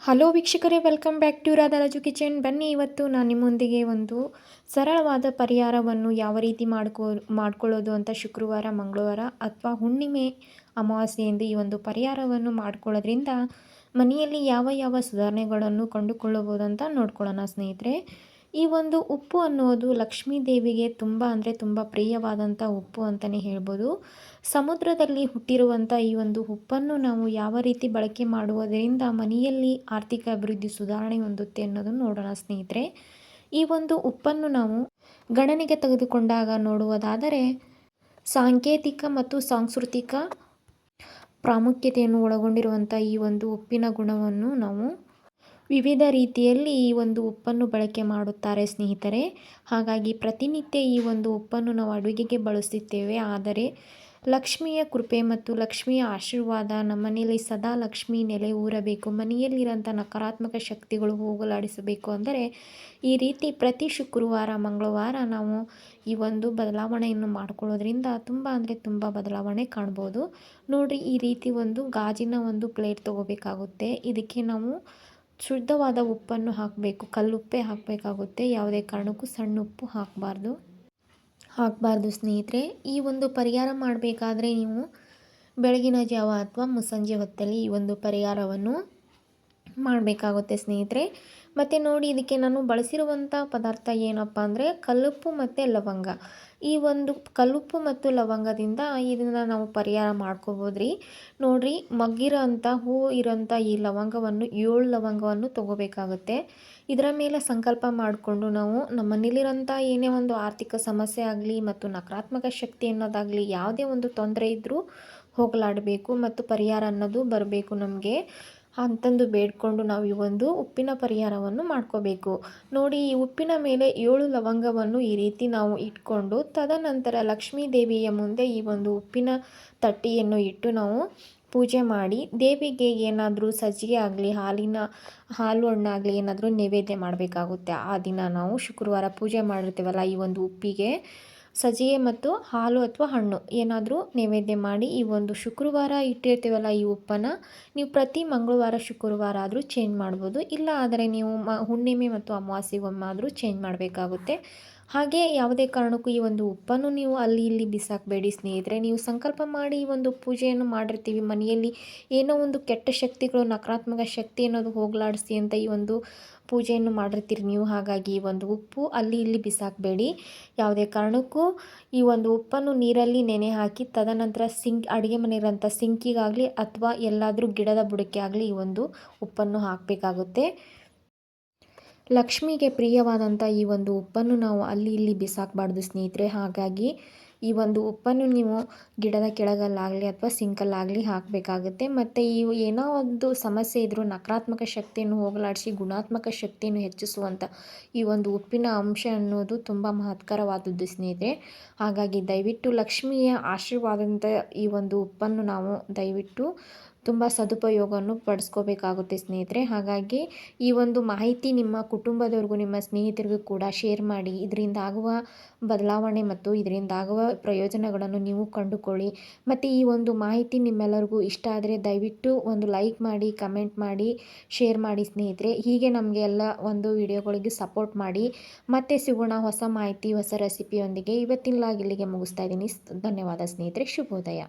Hello ವೀಕ್ಷಕರೇ, welcome back to Radharaju kitchen. ಬನ್ನಿ ಇವತ್ತು ನಾನು ನಿಮ್ಮೊಂದಿಗೆ ಒಂದು ಸರಳವಾದ ಪರಿಹಾರವನ್ನು ಯಾವ ರೀತಿ ಮಾಡ್ಕೋ, ಮಾಡ್ಕೊಳ್ಳೋದು ಅಂತ ಶುಕ್ರವಾರ, ಮಂಗಳವಾರ ಅಥವಾ ಹುಣ್ಣಿಮೆ ಅಮಾವಾಸ್ಯೆಯಿಂದ ಈ ಒಂದು ಪರಿಹಾರವನ್ನು ಮಾಡ್ಕೊಳ್ಳೋದ್ರಿಂದ ಮನೆಯಲ್ಲಿ ಯಾವ ಯಾವ ಸುಧಾರಣೆಗಳನ್ನು ಕಂಡುಕೊಳ್ಳಬಹುದು ಅಂತ ನೋಡ್ಕೊಳ್ಳೋಣ ಸ್ನೇಹಿತರೆ. ಈ ಒಂದು ಉಪ್ಪು ಅನ್ನೋದು ಲಕ್ಷ್ಮೀ ದೇವಿಗೆ ತುಂಬ ಅಂದರೆ ತುಂಬ ಪ್ರಿಯವಾದಂಥ ಉಪ್ಪು ಅಂತಲೇ ಹೇಳ್ಬೋದು. ಸಮುದ್ರದಲ್ಲಿ ಹುಟ್ಟಿರುವಂಥ ಈ ಒಂದು ಉಪ್ಪನ್ನು ನಾವು ಯಾವ ರೀತಿ ಬಳಕೆ ಮಾಡುವುದರಿಂದ ಮನೆಯಲ್ಲಿ ಆರ್ಥಿಕ ಅಭಿವೃದ್ಧಿ ಸುಧಾರಣೆ ಹೊಂದುತ್ತೆ ಅನ್ನೋದನ್ನು ನೋಡೋಣ ಸ್ನೇಹಿತರೆ. ಈ ಒಂದು ಉಪ್ಪನ್ನು ನಾವು ಗಣನೆಗೆ ತೆಗೆದುಕೊಂಡಾಗ ನೋಡುವುದಾದರೆ ಸಾಂಕೇತಿಕ ಮತ್ತು ಸಾಂಸ್ಕೃತಿಕ ಪ್ರಾಮುಖ್ಯತೆಯನ್ನು ಒಳಗೊಂಡಿರುವಂಥ ಈ ಒಂದು ಉಪ್ಪಿನ ಗುಣವನ್ನು ನಾವು ವಿವಿಧ ರೀತಿಯಲ್ಲಿ ಈ ಒಂದು ಉಪ್ಪನ್ನು ಬಳಕೆ ಮಾಡುತ್ತಾರೆ ಸ್ನೇಹಿತರೆ. ಹಾಗಾಗಿ ಪ್ರತಿನಿತ್ಯ ಈ ಒಂದು ಉಪ್ಪನ್ನು ನಾವು ಅಡುಗೆಗೆ ಬಳಸುತ್ತೇವೆ ಆದರೆ ಲಕ್ಷ್ಮಿಯ ಕೃಪೆ ಮತ್ತು ಲಕ್ಷ್ಮಿಯ ಆಶೀರ್ವಾದ ನಮ್ಮ ಮನೆಯಲ್ಲಿ ಸದಾ ಲಕ್ಷ್ಮಿ ನೆಲೆ ಊರಬೇಕು. ಮನೆಯಲ್ಲಿರೋಂಥ ನಕಾರಾತ್ಮಕ ಶಕ್ತಿಗಳು ಹೋಗಲಾಡಿಸಬೇಕು ಅಂದರೆ ಈ ರೀತಿ ಪ್ರತಿ ಶುಕ್ರವಾರ, ಮಂಗಳವಾರ ನಾವು ಈ ಒಂದು ಬದಲಾವಣೆಯನ್ನು ಮಾಡ್ಕೊಳ್ಳೋದ್ರಿಂದ ತುಂಬ ಅಂದರೆ ತುಂಬ ಬದಲಾವಣೆ ಕಾಣ್ಬೋದು. ನೋಡಿರಿ ಈ ರೀತಿ ಒಂದು ಗಾಜಿನ ಒಂದು ಪ್ಲೇಟ್ ತೊಗೋಬೇಕಾಗುತ್ತೆ. ಇದಕ್ಕೆ ನಾವು ಶುದ್ಧವಾದ ಉಪ್ಪನ್ನು ಹಾಕಬೇಕು. ಕಲ್ಲುಪ್ಪೇ ಹಾಕಬೇಕಾಗುತ್ತೆ. ಯಾವುದೇ ಕಾರಣಕ್ಕೂ ಸಣ್ಣ ಉಪ್ಪು ಹಾಕಬಾರ್ದು. ಹಾಕಬಾರ್ದು ಸ್ನೇಹಿತರೆ. ಈ ಒಂದು ಪರಿಹಾರ ಮಾಡಬೇಕಾದ್ರೆ ನೀವು ಬೆಳಗಿನ ಜಾವ ಅಥವಾ ಮುಸ್ಸಂಜೆ ಹೊತ್ತಲ್ಲಿ ಈ ಒಂದು ಪರಿಹಾರವನ್ನು ಮಾಡಬೇಕಾಗುತ್ತೆ ಸ್ನೇಹಿತರೆ. ಮತ್ತು ನೋಡಿ, ಇದಕ್ಕೆ ನಾನು ಬಳಸಿರುವಂಥ ಪದಾರ್ಥ ಏನಪ್ಪ ಅಂದರೆ ಕಲ್ಲುಪ್ಪು ಮತ್ತು ಲವಂಗ. ಈ ಒಂದು ಕಲ್ಲುಪ್ಪು ಮತ್ತು ಲವಂಗದಿಂದ ಇದನ್ನು ನಾವು ಪರಿಹಾರ ಮಾಡ್ಕೋಬೋದು ರೀ ನೋಡಿರಿ ಮಗ್ಗಿರೋ ಅಂಥ ಹೂ ಇರೋಂಥ ಈ ಲವಂಗವನ್ನು, ಏಳು ಲವಂಗವನ್ನು ತೊಗೋಬೇಕಾಗುತ್ತೆ. ಇದರ ಮೇಲೆ ಸಂಕಲ್ಪ ಮಾಡಿಕೊಂಡು ನಾವು ನಮ್ಮ ಮನೇಲಿರೋಂಥ ಏನೇ ಒಂದು ಆರ್ಥಿಕ ಸಮಸ್ಯೆ ಆಗಲಿ ಮತ್ತು ನಕಾರಾತ್ಮಕ ಶಕ್ತಿ ಅನ್ನೋದಾಗಲಿ ಯಾವುದೇ ಒಂದು ತೊಂದರೆ ಇದ್ದರೂ ಹೋಗಲಾಡಬೇಕು ಮತ್ತು ಪರಿಹಾರ ಅನ್ನೋದು ಬರಬೇಕು ನಮಗೆ. ಅಂತಂದು ಬೇಡಿಕೊಂಡು ನಾವು ಈ ಒಂದು ಉಪ್ಪಿನ ಪರಿಹಾರವನ್ನು ಮಾಡ್ಕೋಬೇಕು. ನೋಡಿ, ಈ ಉಪ್ಪಿನ ಮೇಲೆ ಏಳು ಲವಂಗವನ್ನು ಈ ರೀತಿ ನಾವು ಇಟ್ಕೊಂಡು, ತದನಂತರ ಲಕ್ಷ್ಮೀ ದೇವಿಯ ಮುಂದೆ ಈ ಒಂದು ಉಪ್ಪಿನ ತಟ್ಟಿಯನ್ನು ಇಟ್ಟು ನಾವು ಪೂಜೆ ಮಾಡಿ, ದೇವಿಗೆ ಏನಾದರೂ ಸಜ್ಜಿಗೆ ಆಗಲಿ, ಹಾಲಿನ, ಹಾಲು ಹಣ್ಣಾಗಲಿ ಏನಾದರೂ ನೈವೇದ್ಯ ಮಾಡಬೇಕಾಗುತ್ತೆ. ಆ ದಿನ ನಾವು ಶುಕ್ರವಾರ ಪೂಜೆ ಮಾಡಿರ್ತೀವಲ್ಲ, ಈ ಒಂದು ಉಪ್ಪಿಗೆ. ಸಜ್ಜಿಗೆ ಮತ್ತು ಹಾಲು ಅಥವಾ ಹಣ್ಣು. ಏನಾದರೂ ನೈವೇದ್ಯ ಮಾಡಿ ಈ ಒಂದು ಶುಕ್ರವಾರ ಇಟ್ಟಿರ್ತೀವಲ್ಲ ಈ ಉಪ್ಪನ್ನ, ನೀವು ಪ್ರತಿ ಮಂಗಳವಾರ, ಶುಕ್ರವಾರ ಆದರೂ ಚೇಂಜ್ ಮಾಡ್ಬೋದು. ಇಲ್ಲ ಆದರೆ ನೀವು ಮ, ಹುಣ್ಣಿಮೆ ಮತ್ತು ಅಮಾವಾಸ್ಯೆಗೊಮ್ಮೆ ಆದರೂ ಚೇಂಜ್ ಮಾಡಬೇಕಾಗುತ್ತೆ. ಹಾಗೆ ಯಾವುದೇ ಕಾರಣಕ್ಕೂ ಈ ಒಂದು ಉಪ್ಪನ್ನು ನೀವು ಅಲ್ಲಿ ಇಲ್ಲಿ ಬಿಸಾಕಬೇಡಿ ಸ್ನೇಹಿತರೆ. ನೀವು ಸಂಕಲ್ಪ ಮಾಡಿ ಈ ಒಂದು ಪೂಜೆಯನ್ನು ಮಾಡಿರ್ತೀವಿ. ಮನೆಯಲ್ಲಿ ಏನೋ ಒಂದು ಕೆಟ್ಟ ಶಕ್ತಿಗಳು, ನಕಾರಾತ್ಮಕ ಶಕ್ತಿ ಅನ್ನೋದು ಹೋಗಲಾಡಿಸಿ ಅಂತ ಈ ಒಂದು ಪೂಜೆಯನ್ನು ಮಾಡಿರ್ತೀರಿ ನೀವು. ಹಾಗಾಗಿ ಈ ಒಂದು ಉಪ್ಪು ಅಲ್ಲಿ ಇಲ್ಲಿ ಬಿಸಾಕಬೇಡಿ. ಯಾವುದೇ ಕಾರಣಕ್ಕೂ ಈ ಒಂದು ಉಪ್ಪನ್ನು ನೀರಲ್ಲಿ ನೆನೆ ಹಾಕಿ, ತದನಂತರ ಸಿಂಕ್, ಅಡುಗೆ ಮನೆಯಿರೋಂಥ ಸಿಂಕಿಗಾಗಲಿ ಅಥವಾ ಎಲ್ಲಾದರೂ ಗಿಡದ ಬುಡಕ್ಕೆ ಆಗಲಿ ಈ ಒಂದು ಉಪ್ಪನ್ನು ಹಾಕಬೇಕಾಗುತ್ತೆ. ಲಕ್ಷ್ಮಿಗೆ ಪ್ರಿಯವಾದಂಥ ಈ ಒಂದು ಉಪ್ಪನ್ನು ನಾವು ಅಲ್ಲಿ ಇಲ್ಲಿ ಬಿಸಾಕಬಾರ್ದು ಸ್ನೇಹಿತರೆ. ಹಾಗಾಗಿ ಈ ಒಂದು ಉಪ್ಪನ್ನು ನೀವು ಗಿಡದ ಕೆಳಗಲ್ಲಾಗಲಿ ಅಥವಾ ಸಿಂಕಲ್ಲಾಗಲಿ ಹಾಕಬೇಕಾಗುತ್ತೆ. ಮತ್ತು ಈ ಏನೋ ಒಂದು ಸಮಸ್ಯೆ ಇದ್ದರೂ ನಕಾರಾತ್ಮಕ ಶಕ್ತಿಯನ್ನು ಹೋಗಲಾಡಿಸಿ ಗುಣಾತ್ಮಕ ಶಕ್ತಿಯನ್ನು ಹೆಚ್ಚಿಸುವಂಥ ಈ ಒಂದು ಉಪ್ಪಿನ ಅಂಶ ಅನ್ನೋದು ತುಂಬ ಮಹತ್ಕರವಾದದ್ದು ಸ್ನೇಹಿತರೆ. ಹಾಗಾಗಿ ದಯವಿಟ್ಟು ಲಕ್ಷ್ಮಿಯ ಆಶೀರ್ವಾದದಂಥ ಈ ಒಂದು ಉಪ್ಪನ್ನು ನಾವು ದಯವಿಟ್ಟು ತುಂಬ ಸದುಪಯೋಗವನ್ನು ಪಡಿಸ್ಕೋಬೇಕಾಗುತ್ತೆ ಸ್ನೇಹಿತರೆ. ಹಾಗಾಗಿ ಈ ಒಂದು ಮಾಹಿತಿ ನಿಮ್ಮ ಕುಟುಂಬದವ್ರಿಗೂ, ನಿಮ್ಮ ಸ್ನೇಹಿತರಿಗೂ ಕೂಡ ಶೇರ್ ಮಾಡಿ, ಇದರಿಂದ ಆಗುವ ಬದಲಾವಣೆ ಮತ್ತು ಇದರಿಂದ ಆಗುವ ಪ್ರಯೋಜನಗಳನ್ನು ನೀವು ಕಂಡುಕೊಳ್ಳಿ. ಮತ್ತು ಈ ಒಂದು ಮಾಹಿತಿ ನಿಮ್ಮೆಲ್ಲರಿಗೂ ಇಷ್ಟ ಆದರೆ ದಯವಿಟ್ಟು ಒಂದು ಲೈಕ್ ಮಾಡಿ, ಕಮೆಂಟ್ ಮಾಡಿ, ಶೇರ್ ಮಾಡಿ ಸ್ನೇಹಿತರೆ. ಹೀಗೆ ನಮಗೆ ಎಲ್ಲ ಒಂದು ವಿಡಿಯೋಗಳಿಗೆ ಸಪೋರ್ಟ್ ಮಾಡಿ. ಮತ್ತೆ ಸಿಗೋಣ ಹೊಸ ಮಾಹಿತಿ, ಹೊಸ ರೆಸಿಪಿಯೊಂದಿಗೆ. ಇವತ್ತಿನ ಇಲ್ಲಿಗೆ ಮುಗಿಸ್ತಾ ಇದ್ದೀನಿ. ಧನ್ಯವಾದ ಸ್ನೇಹಿತರೆ. ಶುಭೋದಯ.